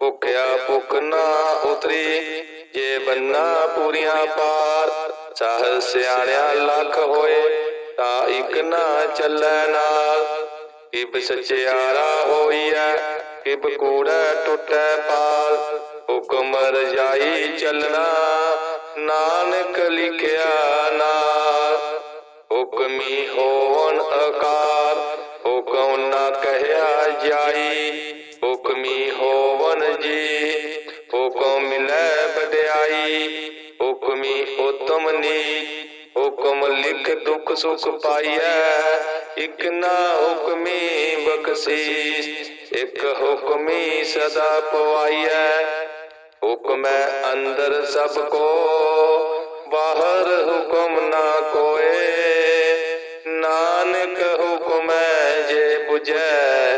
ਭੁਖਿਆ ਭੁਖ ਨਾ ਉਤਰੀ, ਜੇ ਬੰਨਾ ਪੂਰੀਆਂ ਪਾਰ ਸਾਹ ਸਿਆਣਿਆ ਲੱਖ ਹੋਏ, ਤਾਂ ਇੱਕ ਨਾ ਚੱਲੈ ਨਾਲ। ਕਿਬ ਸਚਿਆਰਾ ਹੋਈਐ, ਕਿਬ ਕੂੜਾ ਟੁੱਟੈ ਪਾਲ। ਹੁਕਮ ਰਜਾਈ ਚੱਲਣਾ, ਨਾਨਕ ਲਿਖਿਆ ਨਾਲ। ਹੁਕਮੀ ਹੋਵਨ ਆਕਾਰ ਸੁਖ ਪਾਈਐ। ਇਕ ਨਾ ਹੁਕਮੀ ਬਖਸ਼ੀਸ਼, ਇਕ ਹੁਕਮੀ ਸਦਾ ਪਵਾਈਐ ਹੁਕਮੈ ਅੰਦਰ ਸਭ ਕੋ, ਬਾਹਰ ਹੁਕਮ ਨਾ ਕੋਏ। ਨਾਨਕ ਹੁਕਮੈ ਜੇ 부ਜੈ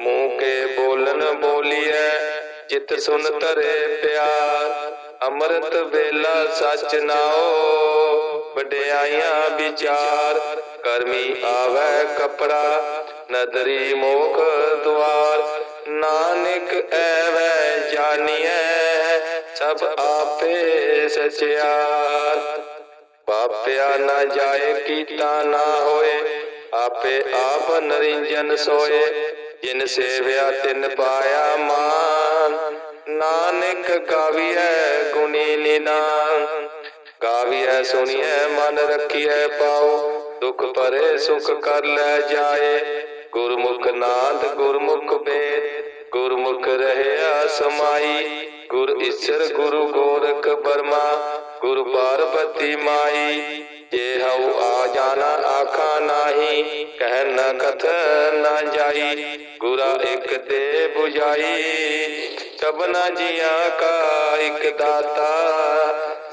ਮੂੰਹ ਕੇ ਬੋਲਨ ਬੋਲੀਐ, ਜਿਤ ਸੁਨ ਤਰੇ ਪਿਆਰ। ਅੰਮ੍ਰਿਤ ਵੇਲਾ ਸਚ ਨਾਓ ਵਡਿਆਈਆਂ ਵਿਚਾਰ। ਕਰਮੀ ਆਵੈ ਕਪੜਾ, ਨਦਰੀ ਮੋਖ ਦੁਆਰ। ਨਾਨਕ ਐਵੈ ਜਾਣੀਐ ਸਭ ਆਪੇ ਸਚਿਆਰ। ਪਾਪਿਆ ਨਾ ਜਾਏ ਕੀਤਾ ਨਾ ਹੋਏ, ਆਪੇ ਆਪ ਨਰਿੰਜਨ ਸੋਏ। ਜਿਨ ਸੇਵਿਆ ਤਿਨ ਪਾਇਆ ਮਾਨ। ਨਾਨਕ ਗਾਵੀਐ ਗੁਣੀ ਨਿਦਾਨ। ਗਾਵੀਐ ਸੁਣੀਐ ਮਨ ਰੱਖੀਐ ਪਾਉ ਦੁਖ ਪਰੇ ਸੁਖ ਕਰ ਲੈ ਜਾਏ। ਗੁਰਮੁਖ ਨਾਦ ਗੁਰਮੁਖ ਵੇਦ ਗੁਰਮੁਖ ਰਹਿਆ ਸਮਾਈ। ਗੁਰ ਈਸ਼ਰ ਗੁਰੂ ਗੋਰਖ ਬਰਮਾ। ਗੁਰ ਪਾਰਬਤੀ ਮਾਈ। ਜੇ ਹਉ ਆ ਜਾਣਾ ਆਖਾ ਨਾਹੀ, ਕਹਿ ਨ ਕਥ ਨਾ ਜਾਈ, ਗੁਰਾ ਇੱਕ ਦੇ 부ਝਾਈ ਸਭਨਾ ਜੀਆਂ ਕਾ ਇੱਕ ਦਾਤਾ,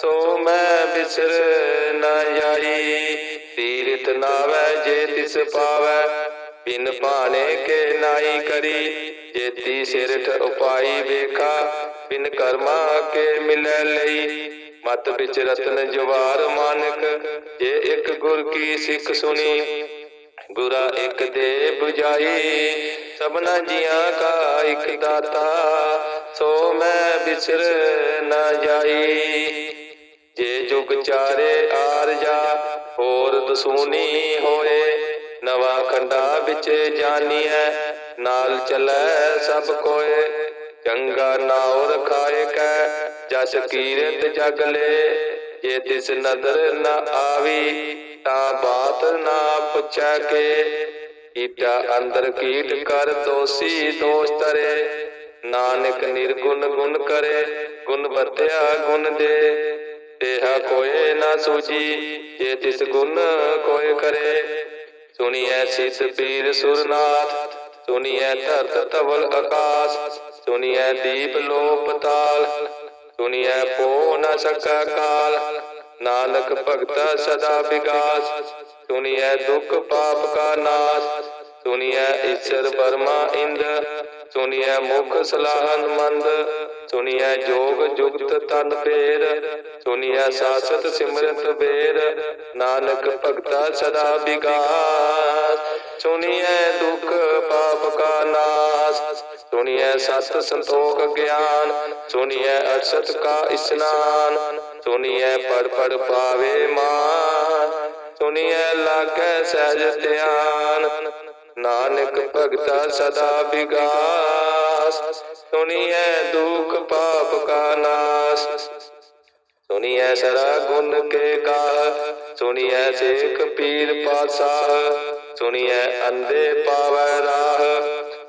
ਸੋ ਮੈਂ ਬਿਸਰ ਨਾ ਜਾਈ। ਤੀਰਥ ਨਾਵੈ ਜੇ ਤਿਸ ਪਾਵੈ, ਬਿਨ ਭਾਣੇ ਕੇ ਨਾਈ ਕਰੀ। ਜੇਤੀ ਸਿਰਠ ਉਪਾਈ ਵੇਖਾ, ਬਿਨ ਕਰਮਾ ਕੇ ਮਿਲੈ ਲਈ। ਮਤ ਵਿੱਚ ਰਤਨ ਜਵਾਰ ਮਾਨਕ, ਜੇ ਇੱਕ ਗੁਰ ਕੀ ਸਿੱਖ ਸੁਣੀ, ਗੁਰਾ ਇੱਕ ਦੇ 부ਝਾਈ ਸਭਨਾ ਜੀਆਂ ਕਾ ਇੱਕ ਦਾਤਾ, ਸੋ ਮੈਂ ਬਿਸਰ ਨਾ ਜਾਈ। ਜੇ ਜੁਗ ਚਾਰੇ ਆਰ ਜਾ, ਹੋਰ ਦਸੂਨੀ ਹੋਏ, ਨਵਾ ਖੰਡਾ ਵਿੱਚ ਜਾਨੀਐ, ਨਾਲ ਚੱਲੈ ਸਭ ਕੋਏ। ਚੰਗਾ ਨਾਉ ਰਖਾਏ ਕੈ, ਜਸ ਕੀਰਤ ਜਗ ਲੈ। ਜੇ ਤਿਸ ਨਦਰ ਨ ਆਵੀ, ਤਾਂ ਬਾਤ ਨਾ ਪੁੱਛੈ ਕੇ। ਕੀਟਾ ਅੰਦਰ ਕੀਟ ਕਰ ਦੋਸੀ ਦੋਸ਼ ਤਰੇ ਨਾਨਕ ਨਿਰਗੁਣ ਗੁਣ ਕਰੇ, ਗੁਣ ਬਤਿਆ ਗੁਣ ਦੇ। ਤੇਹਾ ਕੋਏ ਨਾ ਸੂਜੀ, ਜੇ ਤਿਸ ਗੁਣ ਕੋਏ ਕਰੇ। ਸੁਣੀਐ ਸਿਧ ਪੀਰ ਸੁਰਨਾਥ, ਸੁਣੀਐ ਧਰਤ ਤਵਲ ਆਕਾਸ਼। ਸੁਣੀਐ ਦੀਪ ਲੋਪ ਤਾਲ, ਸੁਣੀਐ ਪੋ ਨ ਸਕਾ ਕਾਲ। ਨਾਨਕ ਭਗਤਾ ਸਦਾ ਵਿਗਾਸ, ਸੁਣੀਐ ਦੁਖ ਪਾਪ ਕਾ ਨਾਸ। ਸੁਣੀਐ ਈਸ਼ਰ ਬਰਮਾ ਇੰਦ, ਸੁਣੀਐ ਮੁਖ ਸਲਾਹਨ ਮੰਦ। ਸੁਣੀਐ ਜੋਗ ਜੁਗਤ ਤਨ ਭੇਦ ਸੁਣੀਐ ਸਾਸਤ ਸਿਮਰਤ ਬੇਰ ਨਾਨਕ ਭਗਤਾ ਸਦਾ ਵਿਗਾਸ, ਸੁਣੀਐ ਦੁਖ ਪਾਪ ਕਾ ਨਾਸ। ਸੁਣੀਐ ਸਤ ਸੰਤੋਖ ਗਿਆਨ, ਸੁਣੀਐ ਅਰਸਤ ਕਾ ਇਸਨਾਨ, ਸੁਣੀਐ ਪੜ ਪੜ ਪਾਵੇ ਮਾਨ, ਸੁਣੀਐ ਲਾਗੈ ਸਹਿਜ ਧਿਆਨ। ਨਾਨਕ ਭਗਤਾ ਸਦਾ ਵਿਗਾਸ, ਸੁਣੀਐ ਦੁਖ ਪਾਪ ਕਾ ਨਾਸ। ਸੁਣੀਐ ਸਰਾ ਗੁਣ ਕੇ ਗਾ ਸੁਣੀਐ ਸੇਖ ਪੀਰ ਪਾਤਸ਼ਾਹ, ਸੁਣੀਐ ਅੰਦੇ ਪਾਵੈ ਰਾਹ।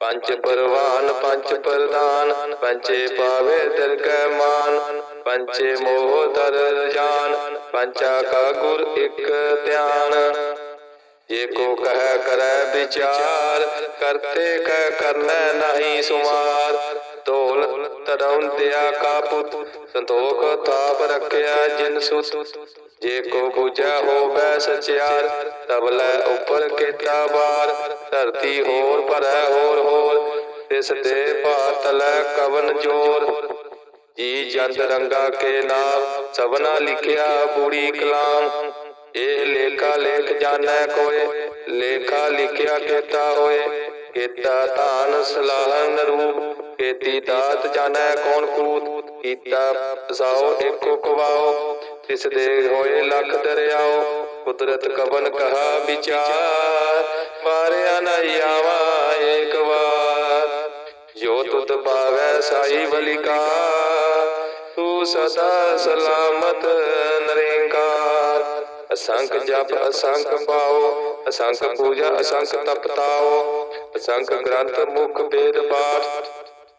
ਪੰਚ ਪਰਵਾਨ ਪੰਚ ਪ੍ਰਦਾਨ ਪੰਚੇ ਪਾਵੇ ਦਰ ਕੈ ਮਾਨ ਪੰਚੇ ਮੋਹ ਦਰ ਜਾਨ ਪੰਚਾ ਕਾ ਗੁਰ ਇੱਕ ਧਿਆਨ। ਜੇ ਕੋ ਕਹਿ ਕਰੈ ਵਿਚਾਰ, ਕਰਤੇ ਕਹਿ ਕਰਨੈ ਨਹੀਂ ਸੁਮਾਰ। ਢੋਲ ਤੜਾਉਂਦਿਆ ਕਾ ਪੁੱਤ, ਸੰਤੋਖ ਤਾਪ ਰੱਖਿਆ ਜਿਨ ਸੁਤ। ਜੇ ਕੋ ਬੁਝੈ ਹੋਵੈ ਸਚਿਆਰ ਤਬਲੇ ਉੱਪਰ ਕੀਤਾ ਬਾਰ ਧਰਤੀ ਹੋਰ ਭਰੈ ਹੋਰ ਹੋਰ, ਤਿਸ ਦੇ ਭਾਤਲੈ ਕਵਨ ਜੋਰ। ਜੀ ਜੰਦ ਰੰਗਾ ਕੇ ਨਾਮ, ਸਭਨਾ ਲਿਖਿਆ ਬੂੜੀ ਕਲਾਮ। ਇਹ ਲੇਖਾ ਲੇਖ ਜਾਣੈ ਕੋਏ, ਲੇਖਾ ਲਿਖਿਆ ਕੀਤਾ ਹੋਏ। ਕੀਤਾ ਧਾਨ ਸਲਾਹਨ ਰੂਪ ਕੀਤੀ ਦਾਤ ਜਾਣੈ ਕੌਣ ਕੂਤ। ਕੀਤਾ ਸਾਓ ਏਕੋ ਕਵਾਓ ਤਿਸ ਦੇ ਹੋਏ ਲੱਖ ਦਰਿਆਓ, ਕੁਦਰਤ ਕਵਨ ਕਹਾ ਵਿਚਾਰ, ਮਾਰਿਆ ਨ ਆਵਾ ਏਕ ਵਾਰ। ਜੋ ਤੁਧ ਪਾਵੈ ਸਾਈ ਬਲਿਕਾ ਤੂੰ ਸਦਾ ਸਲਾਮਤ ਨਰੇਕਾਰ। ਅਸੰਖ ਜਪ, ਅਸੰਖ ਪਾਓ, ਅਸੰਖ ਪੂਜਾ, ਅਸੰਖ ਤਪਤਾਓ, ਅਸੰਖ ਗ੍ਰੰਥ ਮੁਖ ਵੇਦ ਪਾਠ।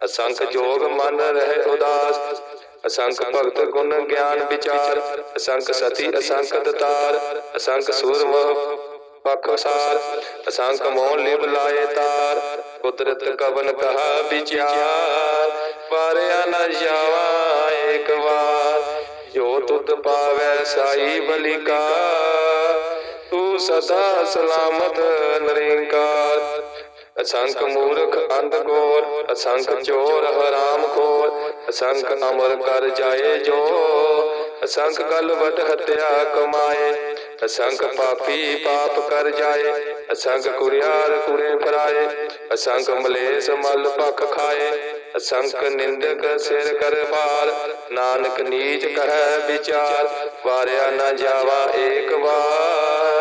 ਅਸੰਖ ਜੋਗ ਮਨ ਰਹਿ ਉਦਾਸ ਅਸੰਖ ਭਗਤ ਗੁਣ ਗਿਆਨ ਵਿਚਾਰ ਅਸੰਖ ਸਤੀ ਅਸੰਖ ਦਤਾਰ ਅਸੰਖ ਸੂਰਮ ਪਖਸਾਰ ਅਸੰਖ ਮੋਹ ਲਿਵ ਲਾਏ ਤਾਰ ਕੁਦਰਤ ਕਵਨ ਕਹਾ ਵਿਚਾਰ ਪਾਰਿਆ ਨ ਜਾਵਾ ਏਕ ਵਾਰ ਜੋ ਤੁਧ ਪਾਵੈ ਸਾਈ ਬਲਿਕਾ ਤੂੰ ਸਦਾ ਸਲਾਮਤ ਨਰਿੰਕਾਰ ਅਸੰਖ ਮੂਰਖ ਅੰਧ ਗੋਰ ਅਸੰਖ ਚੋਰ ਹਰਾਮ ਖੋਰ ਅਸੰਖ ਅਮਰ ਕਰ ਜਾਏ ਜੋ, ਅਸੰਖ ਗਲ ਹਤਿਆ ਕਮਾਏ, ਅਸੰਖ ਪਾਪੀ ਪਾਪ ਕਰ ਜਾਏ, ਅਸੰਖ ਕੁਰਿਆਰ ਕੁਰੇ ਫਰਾਏ, ਅਸੰਖ ਮਲੇਸ ਮਲ ਭਖ ਖਾਏ, ਅਸੰਖ ਨਿੰਦਕ ਸਿਰ ਕਰ ਬਾਰ ਨਾਨਕ ਨੀਚ ਕਹੈ ਵਿਚਾਰ, ਵਾਰਿਆ ਨਾ ਜਾਵਾ ਏਕ ਵਾਰ।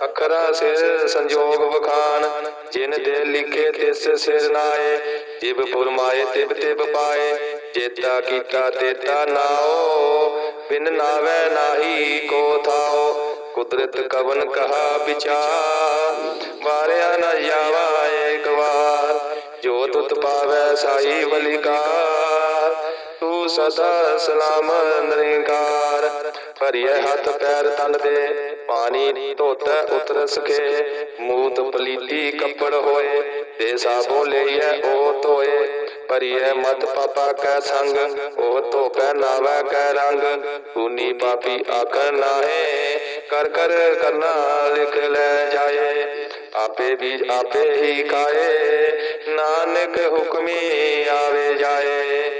ਅਖਰਾ ਸਿਰ ਸੰਜੋਗ ਵਖਾਨ ਜਿਨ ਦੇ ਲਿਖੇ ਤਿਸ ਸਿਰ ਨਾਏ ਜਿਬ ਫੁਰਮਾਏ ਤਿਬ ਤਿਬ ਪਾਏ, ਜੇਤਾ ਕੀਤਾ ਤੇਤਾ ਨਾਓ, ਬਿਨ ਨਾਵੇ ਨਾਹੀ ਕੋ ਥਾਓ, ਕੁਦਰਤ ਕਵਨ ਕਹਾ ਵਿਚਾਰ ਵਾਰਿਆ ਨਾ ਜਾਵਾ ਏਕ ਵਾਰ ਜੋ ਤੁਤ ਪਾਵੈ ਸਾਈ ਬਲਿਕਾਰ ਸਦਾ ਸਲਾਮ ਨਿਰੰਕਾਰ। ਭਰੀਏ ਹੱਥ ਪੈਰ ਤਨ ਦੇ, ਪਾਣੀ ਧੋਤੈ ਉਤਰ ਸਕੇ ਮੂਤ ਪਲੀਤੀ ਕੱਪੜ ਹੋਏ ਤੇ ਸਾਬੋ ਲਈਐ ਉਹ ਧੋਏ। ਭਰੀਏ ਮਤ ਪਾਪਾ ਕੈ ਸੰਗ ਉਹ ਧੋਪੈ ਨਾਵੈ ਕੈ ਰੰਗ। ਤੂਨੀ ਪਾਪੀ ਆਖਰ ਨਾਹੇ, ਕਰ ਕਰ ਕਰਨਾ ਲਿਖ ਲੈ ਜਾਏ। ਆਪੇ ਵੀ ਆਪੇ ਹੀ ਕਾਏ ਨਾਨਕ ਹੁਕਮੀ ਆਵੇ ਜਾਏ।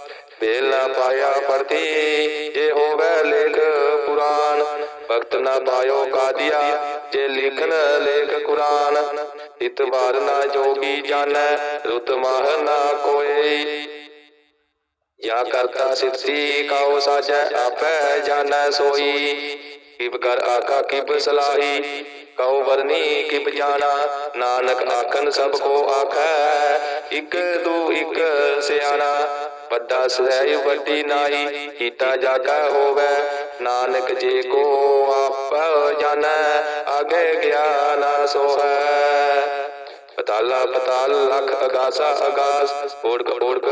ਬੇਲਾ ਪਾਇਆ ਪਰਤੀ ਇਹ ਹੋਵੇ ਲੇਖ ਕੁਰਾਨ ਭਗਤ ਨਾ ਪਾਇਓ ਕਾਦੀਆ, ਜੇ ਲਿਖਨ ਲੇਖ ਕੁਰਾਨ। ਇਤਵਾਰ ਨਾ ਜੋਗੀ ਜਾਣੈ ਰੁਤ ਮਾਹ ਨਾ ਕੋਈ। ਯਾ ਕਰਤਾ ਸਿੱਧੀ ਕਾਉ ਸਾਜੈ ਆਪੈ ਜਾਣੈ ਸੋਈ। ਕਿਬ ਕਰ ਆਕਾ ਕਿਬ ਸਲਾਹੀ, ਕਉ ਵਰਨੀ ਕਿਬ ਜਾਣਾ। ਨਾਨਕ ਆਖਨ ਸਭ ਕੋ ਆਖੈ, ਇਕ ਦੂ ਇਕ ਸਿਆਣਾ। ਵੱਡਾ ਸਹਿ ਵੱਡੀ ਨਾਈ ਕੀਤਾ ਜਾਗਾ ਹੋਵੇ। ਨਾਨਕ ਜੇ ਕੋ ਆਪ ਜਾਣੈ ਆਗੇ ਗਿਆਨ ਸੋਹੈ। ਪਤਾਲਾ ਪਤਾਲ ਲਖ ਅਗਾਸਾ ਅਗਾਸ ਓੜਕ ਓੜਕ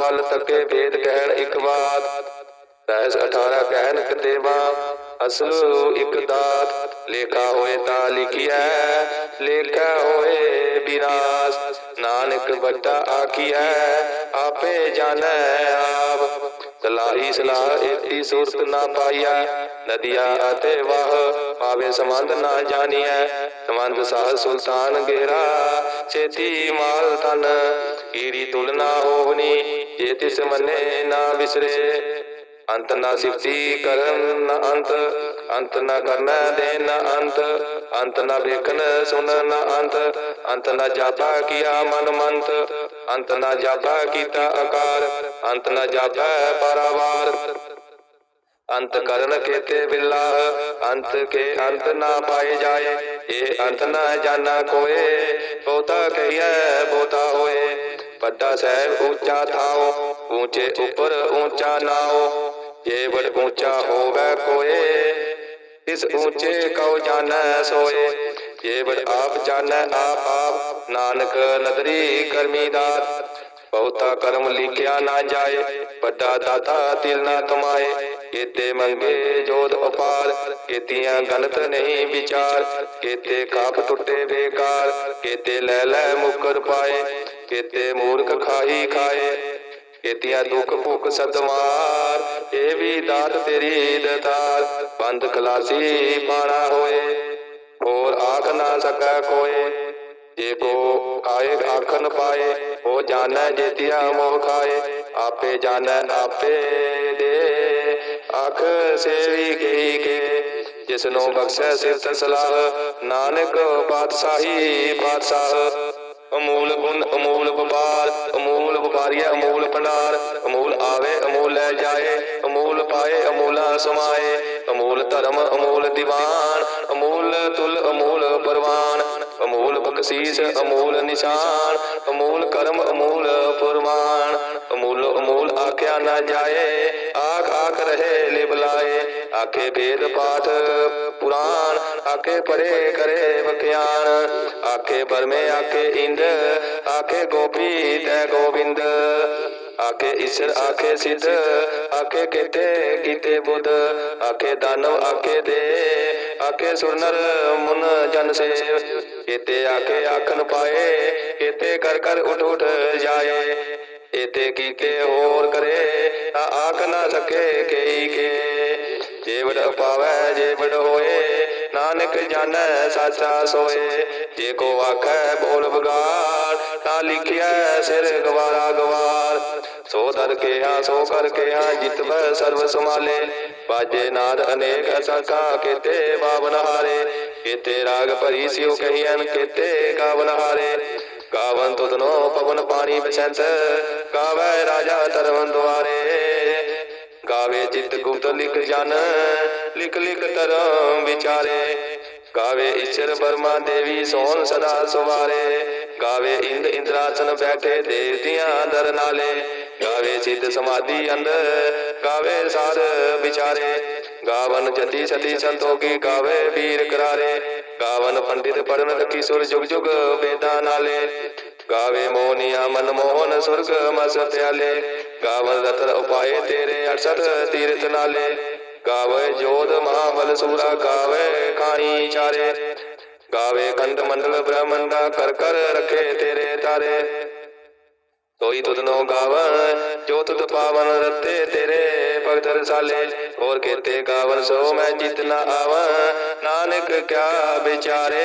ਫਲ ਤੱਕੇ ਭੇਦ ਕਹਿਣ ਇੱਕ ਬਾਤ। ਰਹਿਸ 18 ਕਹਿਣ ਕਤੇਵਾ, ਅਸਲ ਇੱਕ ਦਾਤ। ਲੇਖਾ ਹੋਏ ਤਾਂ ਲਿਖਿਆ ਲੇਖਾ ਹੋਏ ਵਿਨਾਸ਼ ਨਾਨਕ ਵੱਡਾ ਆਖੀਐ, ਆਪੇ ਜਾਣੈ ਆਪ। ਸਲਾਹੀ ਸਲਾਹ, ਏਤੀ ਸੁਰਤ ਨਾ ਪਾਈਆ ਨਦੀਆ ਅਤੇ ਵਾਹ ਪਾਵੇ ਸੰਬੰਧ ਨਾ ਜਾਣੀਐ। ਸੰਬੰਧ ਸਾਹ ਸੁਲਤਾਨ ਗੇਰਾ, ਛੇਤੀ ਮਾਲ ਤਨ ਕੀੜੀ ਤੁਲਨਾ ਹੋਵਨੀ, ਜੇ ਤਿਸ ਮੰਨੇ ਨਾ ਵਿਸਰੇ। ਅੰਤ ਨਾ ਸਿਫਤੀ ਕਰਨ ਨਾ ਅੰਤ ਅੰਤ ਨਾ ਕਰਨਾ ਦੇ ਨਾ ਅੰਤ। ਅੰਤ ਨਾ ਵੇਖਣ ਸੁਣਨ ਨਾ ਅੰਤ ਅੰਤ ਨਾ ਜਾਪਾ ਕੀਆ ਮਨ ਮੰਤ, ਅੰਤ ਨਾ ਜਾਪਾ ਕੀਤਾ ਆਕਾਰ, ਅੰਤ ਨਾ ਜਾਪਾ ਪਰਵਾਰ। ਅੰਤ ਕਰਨ ਕੇਤੇ ਬਿਲਾ, ਅੰਤ ਕੇ ਅੰਤ ਨਾ ਪਾਏ ਜਾਏ ਇਹ ਅੰਤ ਨਾ ਜਾਣਾ ਕੋਏ, ਬਹੁਤਾ ਕਹੀਐ, ਬਹੁਤਾ ਹੋਏ। ਵੱਡਾ ਸਹਿਬ ਉੱਚਾ ਥਾਓ ਉੱਚੇ ਉੱਪਰ ਉੱਚਾ ਨਾਓ, ਜੇ ਬੜ ਉੱਚਾ ਹੋਵੇ ਕੋਏ ਇਸ ਉੱਚੇ ਕਉ ਜਾਣੈ ਸੋਏ। ਜੇ ਆਪ ਜਾਣੈ ਆਪ ਆਪ, ਨਾਨਕ ਨਦਰੀ ਕਰਮੀ ਦਾਤ। ਬਹੁਤਾ ਕਰਮ ਲਿਖਿਆ ਨਾ ਜਾਏ, ਵੱਡਾ ਦਾਤਾ ਦਿਲ ਨਾ ਕਮਾਏ। ਕੀਤੇ ਮੰਗੇ ਜੋਤ ਉਪਾਰ, ਕੀਤੀਆਂ ਗਲਤ ਨਹੀਂ ਵਿਚਾਰ। ਕੀਤੇ ਕਾਪ ਟੁੱਟੇ ਬੇਕਾਰ, ਕੀਤੇ ਲੈ ਲੈ ਮੁਕਰ ਪਾਏ। ਕੀਤੇ ਮੂਰਖ ਖਾਈ ਖਾਏ, ਕੀਤੀਆਂ ਦੁੱਖ ਭੁੱਖ ਸਦਮਾਰ। ਇਹ ਵੀ ਦਾਤ ਤੇਰੀ ਦਤਾਰ, ਬੰਦ ਖਲਾਸੀ ਪਾਣਾ ਹੋਏ, ਹੋਰ ਆਖ ਨਾ ਸਕੈ ਕੋਏ। ਜੇ ਕੋ ਆਏ ਆਖਨ ਪਾਏ, ਉਹ ਜਾਣੈ ਜੇਤਿਆ ਮੋਹ ਖਾਏ। ਆਪੇ ਜਾਣੈ ਆਪੇ ਦੇ, ਆਖ ਸੇਵੀ ਗਈ ਕੇ। ਜਿਸ ਨੂੰ ਬਖਸ਼ੈ ਸਿਫਤ ਸਲਾਹ, ਨਾਨਕ ਪਾਤਸ਼ਾਹੀ ਬਾਦਸ਼ਾਹ ਅਮੂਲ ਗੁਣ, ਅਮੂਲ ਵਪਾਰ, ਅਮੂਲ ਵਪਾਰੀਆ ਅਮੂਲ ਭੰਡਾਰ। ਅਮੂਲ ਆਵੇ, ਅਮੂਲ ਲੈ ਜਾਏ। ਪਾਏ ਅਮੂਲਾ ਸਮਾਏ, ਅਮੂਲ ਧਰਮ, ਅਮੂਲ ਦੀਵਾਨ, ਅਮੂਲ ਤੁਲ, ਅਮੂਲ ਪਰਵਾਨ, ਅਮੂਲ ਬਖਸ਼ੀਸ, ਅਮੂਲ ਨਿਸ਼ਾਨ, ਅਮੂਲ ਕਰਮ, ਅਮੂਲ ਫੁਰਮਾਨ, ਅਮੂਲ ਅਮੂਲ ਆਖਿਆ ਨਾ ਜਾਏ, ਆਖ ਆਖ ਰਹੇ ਲਿਬਲਾਏ ਆਖੇ ਵੇਦ ਪਾਠ ਪੁਰਾਨ ਆਖੇ ਪਰੇ ਕਰੇ ਬਖਿਆਨ ਆਖੇ ਪਰਮੇ ਆਖੇ ਇੰਦ, ਆਖੇ ਗੋਪੀ ਤੈ ਗੋਬਿੰਦ ਆਖੇ ਈਸ਼ਰ, ਆਖੇ ਸਿੱਧ, ਆਖੇ ਕੀਤੇ ਕੀਤੇ ਬੁੱਧ? ਆਖੇ ਦਾਨਵ ਆਖੇ ਦੇ, ਆਖੇ ਸੁਰਨਰ ਮੁਨ, ਜਨ ਸੇਵ। ਕੀਤੇ ਆਖੇ ਆਖਨ ਪਾਏ, ਕੀਤੇ ਕਰ ਕਰ ਉਠ ਉਠ ਜਾਏ। ਇਤੇ ਕੀਤੇ ਹੋਰ ਕਰੇ, ਤਾਂ ਆਖ ਨਾ ਸਕੇ ਕਈ ਕੇ ਜੇ ਵਡ ਪਾਵੈ ਜੇ ਵਡ ਹੋਏ, ਨਾਨਕ ਜਾਣੈ, ਸਾਚਾ ਸੋਏ। ਜੇ ਕੋ ਆਖੈ, ਬੋਲ ਬਗਾਰ ਤਾਂ ਲਿਖਿਆ ਸਿਰ ਗਵਾਰਾ ਗਵਾਰ। ਸੋ ਦਰ ਕਿਹਾ ਸੋ ਕਰ ਕਿਹਾ ਜਿਤਵੈ ਸਰਬ ਸਮਾਲੇ ਬਾਜੇ ਨਾਦ ਅਨੇਕ ਅਸਕਾ ਕੀਤੇ ਬਾਵਨ ਹਾਰੇ। ਕੇਤੇ ਰਾਗ ਭਰੀ ਸਿਉ ਕਹੀਐਨ, ਕੇਤੇ ਗਾਵਨ ਹਾਰੇ। ਗਾਵਨ ਤੁਧਨੋ ਪਵਨ ਪਾਣੀ ਬਸੰਤ ਗਾਵੇ ਰਾਜਾ ਧਰਮ ਦੁਆਰੇ। ਗਾਵੇ ਚਿਤ ਗੁਪਤ ਲਿਖ ਜਨ, ਲਿਖ ਲਿਖ ਧਰਮ ਵਿਚਾਰੇ। ਗਾਵੇ ਈਸ਼ਰ ਬਰਮਾ ਦੇਵੀ ਸੋਹਣ ਸਦਾ ਸੁਵਾਰੇ। ਗਾਵੇ ਇੰਦ ਇੰਦਰਾਸਨ ਬੈਠੇ ਦੇਵਤਿਆਂ ਦਰ ਨਾਲੇ। ਗਾਵੇ ਸਿੱਧ ਸਮਾਧੀ ਅੰਦਰ ਗਾਵੇ ਸਾਰ ਵਿਚਾਰੇ। ਗਾਵਨ ਜਤੀ ਸਤੀ ਸੰਤੋਗੀ ਗਾਵੇ ਵੀਰ ਕਰਾਰੇ। ਗਾਵਨ ਪੰਡਿਤ ਪੜਨ ਰਖੀ ਸੁਰ ਜੁਗ ਜੁਗ ਵੇਦਾਂ ਨਾਲੇ। ਗਾਵੇ ਮੋਨੀਆ ਮਨ ਮੋਹਨ ਸੁਰਗ ਮਸ ਪਿਆਲੇ ਗਾਵਲ ਰਤਨ ਉਪਾਏ ਤੇਰੇ 68 ਤੀਰਥ ਨਾਲੇ। ਗਾਵੇ ਜੋਧ ਮਹਾਬਲ ਸੂਰਾ ਗਾਵੇ ਖਾਣੀ ਚਾਰੇ। ਗਾਵੇ ਕੰਦ ਮੰਡਲ ਬ੍ਰਹਮੰਡਾ ਕਰ ਕਰ ਰਖੇ ਤੇਰੇ ਤਾਰੇ। ਤੋਈ ਤੁਧਨੋ ਗਾਵਨ ਜੋ ਤੁਧ ਪਾਵਨ ਰਤੇ ਤੇਰੇ ਭਗਤ ਰਸਾਲੇ। ਹੋਰ ਕੇਤੇ ਗਾਵਨ ਸੋ ਮੈਂ ਜਿਤ ਨਾ ਨਾਨਕ ਕਿਆ ਵਿਚਾਰੇ।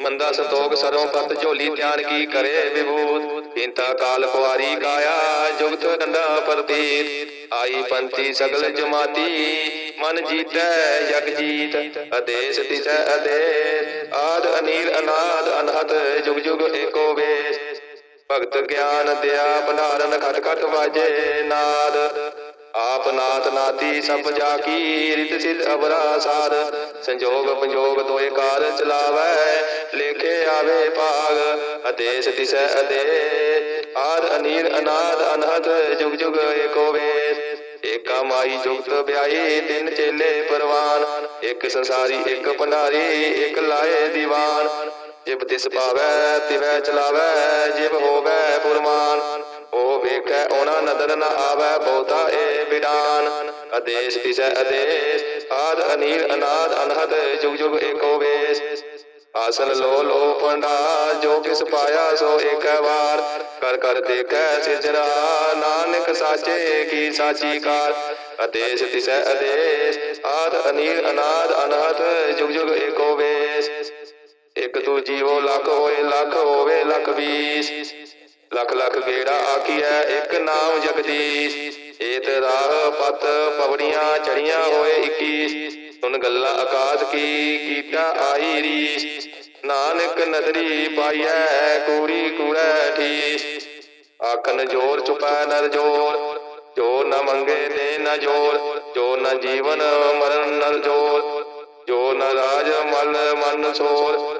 ਮੰਦਾ ਸੰਤੋਖ ਸਰੋਂ ਪਤ ਝੋਲੀ ਧਿਆਨ ਕੀ ਕਰੇ ਵਿਭੂਤ। ਇੰਤਾ ਕਾਲ ਕੁਆਰੀ ਕਾਇਆ, ਜੁਗਤ ਡੰਡਾ ਪ੍ਰਤੀਤ। ਆਈ ਪੰਥੀ ਸਗਲ ਜਮਾਤੀ, ਮਨ ਜੀਤੈ ਜਗ ਜੀਤ। ਅਦੇਸ ਤਿਸੈ ਅਦੇਸ ਆਦ ਅਨੀਰ ਅਨਾਦ ਅਨਹਤ, ਜੁਗ ਜੁਗ ਏਕੋ ਵੇਸ। ਭਗਤ ਗਿਆਨ ਦਿਆ, ਭੰਡਾਰਨ ਖਟ ਖਟ ਵਾਜੇ ਨਾਦ। ਆਪ ਨਾਥ ਨਾਤੀ ਸਭ ਜਾ ਕੀ ਰਿਤ ਸਿਧ ਅਵਰਾ ਸਾਧ ਸੰਜੋਗ ਪੰਜੋਗ ਦੋਏ ਕਾਰ ਚਲਾਵੈ, ਲੇਖੇ ਆਵੇ ਭਾਗ ਅਦੇਸ ਤਿਸੈ ਅਦੇ। ਆਦ ਅਨੀਰ ਅਨਾਦ ਅਨਹਦ, ਜੁਗ ਜੁਗ ਏਕੋ ਵੇਸ ਏਕਾ ਮਾਈ ਜੁਗਤ ਵਿਆਹੀ, ਤਿੰਨ ਚੇਲੇ ਪਰਵਾਨ। ਇੱਕ ਸੰਸਾਰੀ, ਇੱਕ ਭੰਡਾਰੀ, ਇੱਕ ਲਾਏ ਦੀਵਾਨ। ਜਿਬ ਤਿਸ ਪਾਵੈ, ਤਿਵੈ ਚਲਾਵੈ, ਜਿਬ ਹੋਵੈ ਪੁਰਮਾਨ। ਉਹ ਵੇਖੈ, ਉਹਨਾਂ ਨਦਰ ਨ ਆਵੈ, ਬਹੁਤਾ ਏ ਬਿਡਾਨ ਅਦੇਸ ਤਿਸੈ ਅਦੇਸ ਆਦ, ਅਨੀਲ, ਅਨਾਦ, ਅਨਹਦ ਜੁਗ ਜੁਗ ਏਕੋ ਵੇਸ। ਆਸਨ ਲੋ ਲੋ ਪੰਡਾ ਜੋ ਕਿਸ ਪਾਇਆ, ਸੋ ਏਕ ਵਾਰ। ਕਰ ਕਰ, ਦੇਖੈ ਸਿਜਰਾ ਨਾਨਕ ਸਾਚੇ, ਕੀ ਸਾਚੀ ਕਾਰ। ਅਦੇਸ ਤਿਸੈ ਅਦੇਸ ਆਦ, ਅਨੀਲ, ਅਨਾਦ, ਅਨਹਦ ਜੁਗ ਜੁਗ ਏਕੋ ਵੇਸ। ਇੱਕ ਤੂ ਜੀਵੋ ਲੱਖ ਹੋਏ, ਲੱਖ ਹੋਵੇ, ਲੱਖ ਵੀਸ। ਲੱਖ ਲੱਖ ਗੇੜਾ ਆਖੀਐ, ਇੱਕ ਨਾਮ ਜਗਦੀਸ਼। ਏਤ ਰਾਹ ਪਤ ਪਵੜੀਆਂ ਚੜੀਆਂ ਹੋਏ 21 ਸੁਨ ਗੱਲਾਂ ਆਕਾਸ਼ ਕੀ, ਕੀਟਾ ਆਈ ਰੀਸ। ਨਾਨਕ ਨਦਰੀ ਪਾਈਐ, ਕੂੜੀ ਕੂੜੈ ਠੀਸ। ਆਖਨ ਜੋਰ ਚੁਪੈ ਨਰ ਜੋਰ, ਜੋ ਨ ਮੰਗੇ ਦੇ ਨ ਜੋਰ, ਜੋ ਨ ਜੀਵਨ ਮਰਨ ਨਰ ਜੋਰ, ਜੋ ਨ ਰਾਜ ਮਨ ਮਨ ਸੋਰ।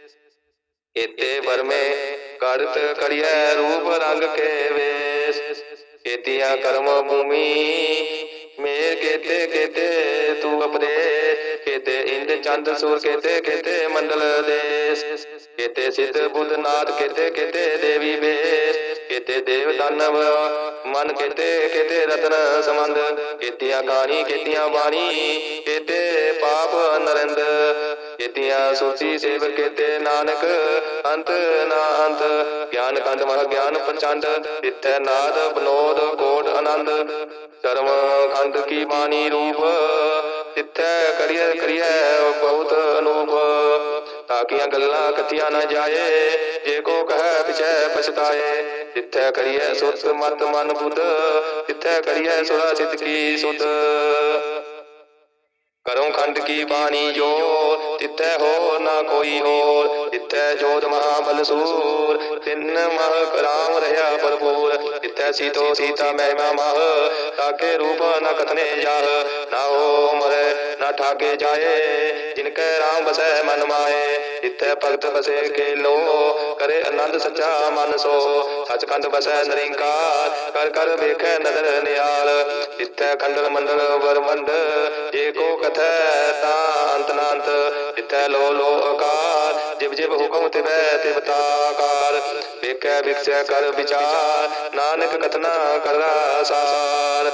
ਕੇਤੇ ਵਰਮੇ ਕਰਤ ਕਰਿਐ ਰੂਪ ਰੰਗ ਕੇ ਵੇਸ। ਕੇਤੀਆਂ ਕਰਮ ਭੂਮੀ ਮੇਰ ਕੇਤੇ ਕੇਤੇ ਤੂ ਅਪਦੇ ਕੇਤੇ ਇੰਦ ਚੰਦ ਸੂਰ ਕੇਤੇ ਕੇਤੇ ਮੰਡਲ ਦੇਸ। ਕੇਤੇ ਸਿੱਧ ਬੁੱਧ ਨਾਥ ਕੇਤੇ ਕੇਤੇ ਦੇਵੀ ਵੇਸ। ਕੇਤੇ ਦੇਵ ਦਾਨਵ ਮਨ ਕੇਤੇ ਕੇਤੇ ਰਤਨ ਸਮੰਦ ਕੇਤੀਆਂ ਕਹਾਣੀ ਕੇਤੀਆਂ ਬਾਣੀ ਕੇਤੇ ਪਾਪ ਨਰਿੰਦ। ਕੇਤੀਆਂ, ਸੋਚੀ ਸੇਵ ਕੇਤੇ ਨਾਨਕ, ਅੰਤ ਨਾ ਅੰਤ। ਗਿਆਨ ਕੰਦ ਮਹਾ ਗਿਆਨ ਪ੍ਰਚੰਡ ਤਿੱਥੈ ਨਾਦ ਬਨੋਦ ਕੋਟ ਆਨੰਦ। ਕਰਮ ਖੰਡ ਕੀ ਬਾਣੀ ਰੂਪ, ਤਿੱਥੈ ਕਰੀਐ ਕਰੀਐ ਬਹੁਤ ਅਨੂਪ। ਤਾਕੀਆਂ ਗੱਲਾਂ ਕਥੀਆਂ ਨਾ ਜਾਏ, ਜੇ ਕੋ ਕਹੈ ਪਿਛੈ ਪਛਤਾਏ। ਤਿੱਥੈ ਕਰੀਐ ਸੁਰਤ ਮਤ ਮਨ ਬੁੱਧ, ਤਿੱਥੈ ਕਰੀਐ ਸੁਰਾ ਸਿੱਧ ਕੀ ਸੁਧ। ਕਰੋ ਖੰਡ ਕੀ ਬਾਣੀ ਜੋ ਤਿੱਥੈ ਹੋ ਨਾ ਕੋਈ ਹੋਰ। ਤਿੱਥੈ ਜੋਤ ਮਹਾ ਸੂਰ, ਤਿੰਨ ਮਹ ਰਾਮ ਰਹਾ ਭਰਪੂਰ। ਤਿੱਥੈ ਸੀਤੋ ਸੀਤਾ ਮਹਿਮਾ ਮਹ, ਤਾਕੇ ਰੂਪ ਨ ਕਥਨੇ ਜਾਹ। ਨਾ ਹੋ ਮਰੇ, ਨਾ ਠਾਕੇ ਜਾਏ, ਜਿਨ ਕੈ ਰਾਮ ਬਸੈ ਮਨ ਮਾਏ ਤਿੱਥੈ ਭਗਤ ਬਸੇ ਕੇ ਲੋ ਕਰੇ ਆਨੰਦ ਸੱਚਾ ਮਨ ਸੋ। ਸਚਖੰਡ ਬਸੈ ਨਰਿੰਕਾਰ, ਕਰ ਕਰ ਵੇਖੈ ਨਦਰ ਨਿਆਲ ਤਿੱਥੈ ਖੰਡਲ ਮੰਡਲ ਵਰਮੰਡ ਜੇ ਕੋ ਕਥੈ ਤਾਂ ਅੰਤ ਨਾੰਤ। ਲੋ ਲੋ ਅਕਾਲ ਜਿਵ ਜਿਵ ਹੁਕਮ ਤਿਵੈ ਤਿਵ ਤਾਕਾਰ ਵੇਖੈ ਵਿਖਸੈ ਕਰ ਵਿਚਾਰ, ਨਾਨਕ ਕਥਨਾ ਕਰਦਾ ਸਾਰ।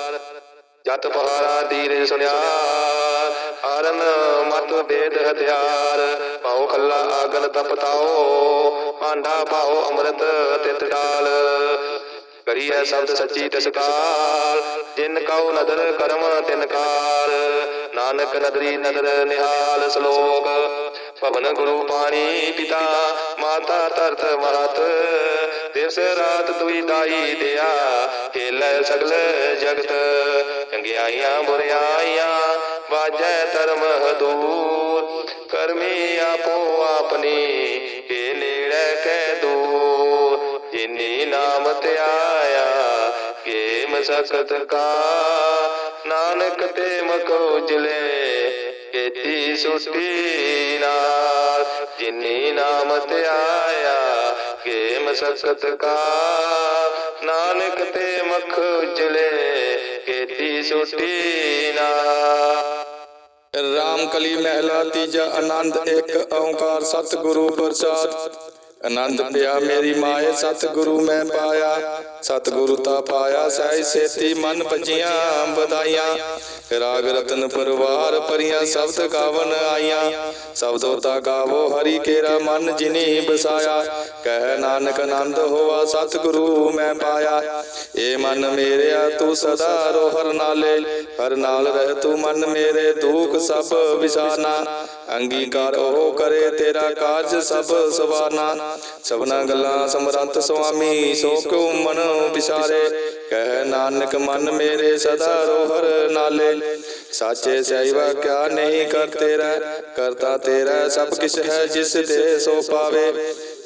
ਜਤ ਪਹਾਰਾ ਦੀਰੇ ਸੁਨਿਆ ਆਰਨ ਮਤ ਵੇਦ ਹਥਿਆਰ ਪਾਉ ਖੱਲਾ ਆਗਨ ਤਪਤਾਓ ਭਾਂਡਾ ਪਾਉ ਅੰਮ੍ਰਿਤ ਤਿਤ ਡਾਲ। ਕਰੀਐ ਸ਼ਬਦ ਸੱਚੀ ਤਸਕਾਰ, ਜਿਨ ਕਉ ਨਦਰ ਕਰਮ ਤਿਨ ਕਾਰ ਨਾਨਕ ਨਦਰੀ ਨਦਰ ਨਿਹਾਲ ਸ਼ਲੋਕ ਪਵਨ ਗੁਰੂ ਪਾਣੀ ਪਿਤਾ, ਮਾਤਾ ਤਰਤ ਮਹਤ ਦਿਵਸ ਰਾਤ ਦੁਈ ਦਾਈ ਦਿਆ ਖੇਲੇ ਸਗਲ ਜਗਤ। ਚੰਗਿਆਈਆਂ ਬੁਰਿਆਈਆਂ, ਵਾਜੈ ਧਰਮ ਹਦੂਰ। ਕਰਮੀ ਆਪੋ ਆਪਣੀ ਏ ਨੇੜੇ ਕੈ ਦੂਰ। ਜਿਨੀ ਨਾਮ ਤੇ ਆਇਆ ਕੇ ਮਸਕਤ ਕਾ। ਨਾਨਕ ਤੇ ਮਖ ਉਜਲੇ ਕੀਤੀ ਸੁਸਤੀ ਨਾਲ। ਜਿਨੀ ਨਾਮ ਤੇ ਆਇਆ ਕੇ ਮਸਕਤ ਕਾ ਨਾਨਕ ਤੇ ਮਖ ਉਜਲੇ, ਕੀਤੀ ਸੁਸਤੀ ਨਾਲ। ਰਾਮ ਕਲੀ ਮਹਿਲਾ, ਤੀਜਾ ਆਨੰਦ, ਇੱਕ ਓੰਕਾਰ, ਸਤਿਗੁਰੂ ਪ੍ਰਸਾਦ। ਆਨੰਦ ਪਿਆ ਮੇਰੀ ਮਾਏ, ਸਤਿਗੁਰੂ ਮੈਂ ਪਾਇਆ। ਸਤਿਗੁਰੂ ਤਾ ਪਾਇਆ ਸਹਿ ਸੇਤੀ ਮਨ ਭਜੀਆਂ ਬਧਾਈਆਂ ਰਾਗ ਰਤਨ ਪਰਵਾਰ ਪਰੀਆਂ ਸ਼ਬਦ ਗਾਵਨ ਆਈਆਂ। ਸ਼ਬਦੋ ਗਾਵੋ ਹਰੀ ਕੇਰਾ ਮਨ ਜਿਨੀ ਬਸਾਇਆ। ਕਹਿ ਨਾਨਕ ਆਨੰਦ ਹੋਆ ਸਤਿਗੁਰੂ ਮੈਂ ਪਾਇਆ। ਏ ਮਨ ਮੇਰਿਆ ਤੂੰ ਸਦਾ ਰੋ ਹਰ ਨਾਲੇ। ਹਰ ਨਾਲ ਰਹਿ ਤੂੰ ਮਨ ਮੇਰੇ ਦੁੱਖ ਸਭ ਵਿਸ਼ਾਨਾ। ਅੰਗੀਕਾਰ ਉਹ ਕਰੇ, ਤੇਰਾ ਕਾਰਜ ਸਭ ਸਵਾਰਨਾ। ਸਭਨਾ ਗੱਲਾਂ ਸਮਰੰਤ ਸੁਆਮੀ, ਸੋ ਕਿਉ ਮਨ ਵਿਸਾਰੇ? ਕਹਿ ਨਾਨਕ, ਮਨ ਮੇਰੇ ਸਦਾ ਰੋਹਰ ਨਾਲੇ। ਸਾਚੇ ਸਹਿਵਾ ਕਿਆ ਨਹੀਂ ਕਰ ਤੇਰਾ, ਕਰਤਾ ਤੇਰਾ ਸਭ ਕਿਛ ਹੈ ਜਿਸ ਤੇ ਸੋ ਪਾਵੇ।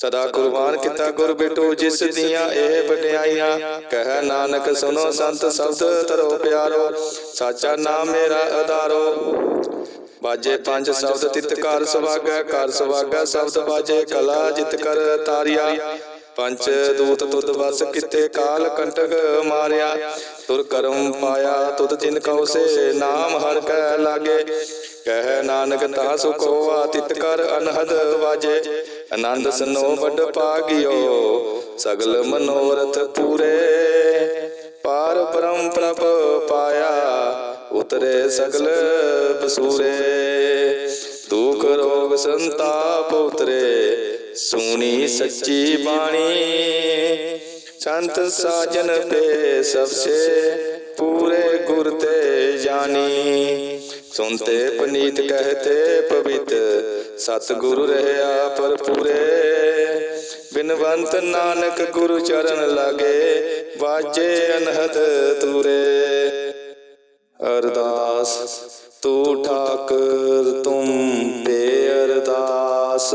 ਸਦਾ ਕੁਰਬਾਨ ਕੀਤਾ ਗੁਰ ਬਿਟੂ ਜਿਸ ਦੀਆਂ ਇਹ ਵਡਿਆਈਆਂ। ਕਹਿ ਨਾਨਕ ਸੁਨੋ ਸੰਤ ਸ਼ਬਦ ਤਰੋ ਪਿਆਰੋ। ਸਾਚਾ ਨਾਮ ਮੇਰਾ ਆਧਾਰੋ ਬਾਜੇ ਪੰਜ ਸ਼ਬਦ ਤਿਤ ਕਰ ਸੁਭਾਗੈ ਕਰ ਸੁਭਾਗੈ ਸ਼ਬਦ ਬਾਜੇ ਕਲਾ ਜਿਤ ਕਰ ਤਾਰਿਆ। ਪੰਚ ਦੂਤ ਤੁਧ ਵਸ ਕਿਤੇ ਕਾਲ ਕੰਟਕ ਮਾਰਿਆ। ਤੁਰ ਕਰਮ ਪਾਇਆ ਤੁਧ ਜਿਨ ਕਉ ਸੇ ਨਾਮ ਹਰ ਕੈ ਲਾਗੇ। ਕਹਿ ਨਾਨਕ ਤਾ ਸੁਖੋਆ ਤਿਤ ਕਰ ਅਨਹਦ ਵਾਜੇ। ਆਨੰਦ ਸਨੋ ਵੱਡ ਪਾਗਿਓ ਸਗਲ ਮਨੋਰਥ ਪੂਰੇ। ਪਾਰ ਬ੍ਰਹਮ ਪ੍ਰਭ ਪਾਇਆ, ਉਤਰੇ ਸਗਲ ਬਸੂਰੇ। ਦੁਖ ਰੋਗ ਸੰਤਾਪ ਉਤਰੇ ਸੁਣੀ ਸੱਚੀ ਬਾਣੀ। ਸੰਤ ਸਾਜਨ ਪੇ ਸਭਸੇ ਪੂਰੇ ਗੁਰ ਤੇ ਜਾਨੀ ਸੁਨਤੇ ਪਨੀਤ ਕਹਤੇ ਪਵਿੱਤ, ਸਤਿਗੁਰੂ ਰਹਿਆ ਪਰ ਪੂਰੇ ਬਿਨਵੰਤ ਨਾਨਕ ਗੁਰੂ ਚਰਨ ਲਾਗੇ, ਵਾਜੇ ਅਨਹਦ ਤੂਰੇ। ਅਰਦਾਸ, ਤੂੰ ਠਾਕਰ, ਤੁਮ ਤੇ ਅਰਦਾਸ।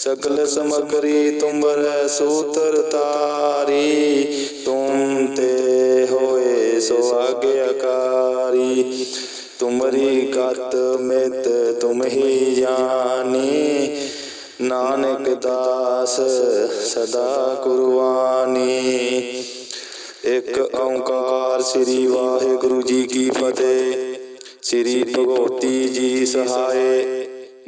ਸਗਲ ਸਮਗਰੀ ਤੁਮਰ ਸੂਤਰ ਤਾਰੀ ਤੁਮ ਤੇ ਹੋਏ ਸੋ ਆਗਿਆਕਾਰੀ ਤੁਮਰੀ ਗਤ ਮਿਤ ਤੁਮ ਹੀ ਜਾਣੀ ਨਾਨਕ ਦਾਸ ਸਦਾ ਕੁਰਬਾਨੀ ਇੱਕ ਓੰਕਾਰ ਸ੍ਰੀ ਵਾਹਿਗੁਰੂ ਜੀ ਕੀ ਫਤਿਹ ਸ੍ਰੀ ਭਗਵਤੀ ਜੀ ਸਹਾਏ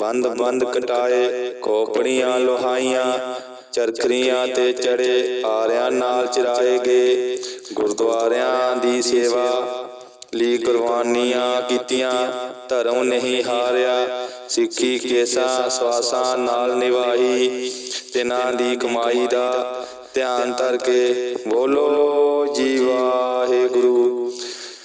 ਬੰਦ ਬੰਦ ਕਟਾਏ, ਕੋਪੜੀਆਂ ਲੋਹਾਈਆਂ, ਚਰਖਰੀਆਂ ਤੇ ਚੜੇ ਆਰਿਆਂ ਨਾਲ ਚਰਾਏ ਗਏ। ਗੁਰਦੁਆਰਿਆਂ ਦੀ ਸੇਵਾ ਲਈ ਕੁਰਬਾਨੀਆਂ ਕੀਤੀਆਂ, ਧਰਮ ਨਹੀਂ ਹਾਰਿਆ, ਸਿੱਖੀ ਕੇਸਾ ਸਵਾਸਾਂ ਨਾਲ ਨਿਵਾਹੀ ਤਿਨਾਂ ਦੀ ਕਮਾਈ ਦਾ ਧਿਆਨ ਧਰ ਕੇ ਬੋਲੋ, ਜੀ ਵਾਹਿਗੁਰੂ।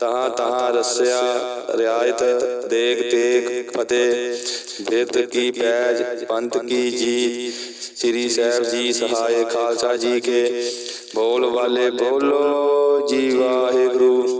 ਤਹਾਂ ਤਹਾਂ ਰਸਿਆ, ਰਿਆਇਤ, ਦੇਖ ਤੇਗ ਫਤਿਹ। ਬਿਰਤ ਕੀ ਪੈਜ, ਪੰਥ ਕੀ ਜੀ ਸ੍ਰੀ ਸਾਹਿਬ ਜੀ ਸਹਾਇ ਖਾਲਸਾ ਜੀ ਕੇ। ਬੋਲ ਵਾਲੇ ਬੋਲੋ ਜੀ ਵਾਹਿਗੁਰੂ।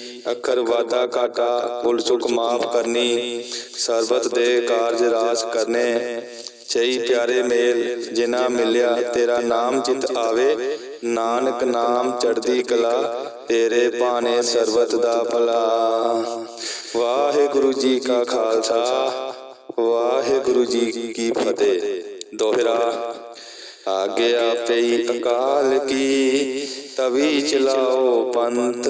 ਅੱਖਰ ਵਾਦਾ ਘਾਟਾ ਕੁਲ ਚੁੱਕ ਮਾਫ ਕਰਨੀ, ਸਰਬਤ ਦੇ ਕਾਰਜ ਰਾਸ ਕਰਨੇ। ਸਹੀ ਪਿਆਰੇ ਮੇਲ ਜਿਨਾ ਮਿਲਿਆ ਤੇਰਾ ਨਾਮ ਚਿਤ ਆਵੇ। ਨਾਨਕ ਨਾਮ ਚੜਦੀ ਕਲਾ, ਤੇਰੇ ਭਾਣੇ ਸਰਬਤ ਦਾ ਭਲਾ। ਵਾਹਿਗੁਰੂ ਜੀ ਕਾ ਖਾਲਸਾ, ਵਾਹਿਗੁਰੂ ਜੀ ਕੀ ਫਤਿਹ। ਦੋਹਰਾ ਆਗਿਆ ਪਈ ਅਕਾਲ ਕੀ, ਤਵੀ ਚਲਾਓ ਪੰਥ।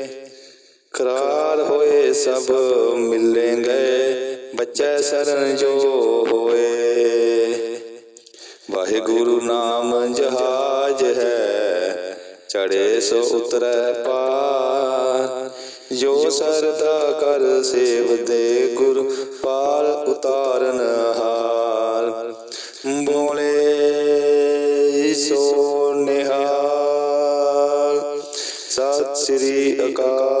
ਕਰਾਰ ਹੋਏ ਸਭ ਮਿਲੇ ਗਏ ਬੱਚੇ ਸਰਨ ਜੋ ਹੋਏ। ਵਾਹਿਗੁਰੂ ਨਾਮ ਜਹਾਜ ਹੈ ਚੜੇ ਸੋ ਉਤਰੈ ਪਾਰ। ਜੋ ਸਰਦਾ ਕਰ ਸੇਵਦੇ ਗੁਰ ਪਾਰ ਉਤਾਰਨ ਹਾਰ। ਬੋਲੇ ਸੋ ਨਿਹਾਲ। ਸਤਿ ਸ੍ਰੀ ਅਕਾਲ।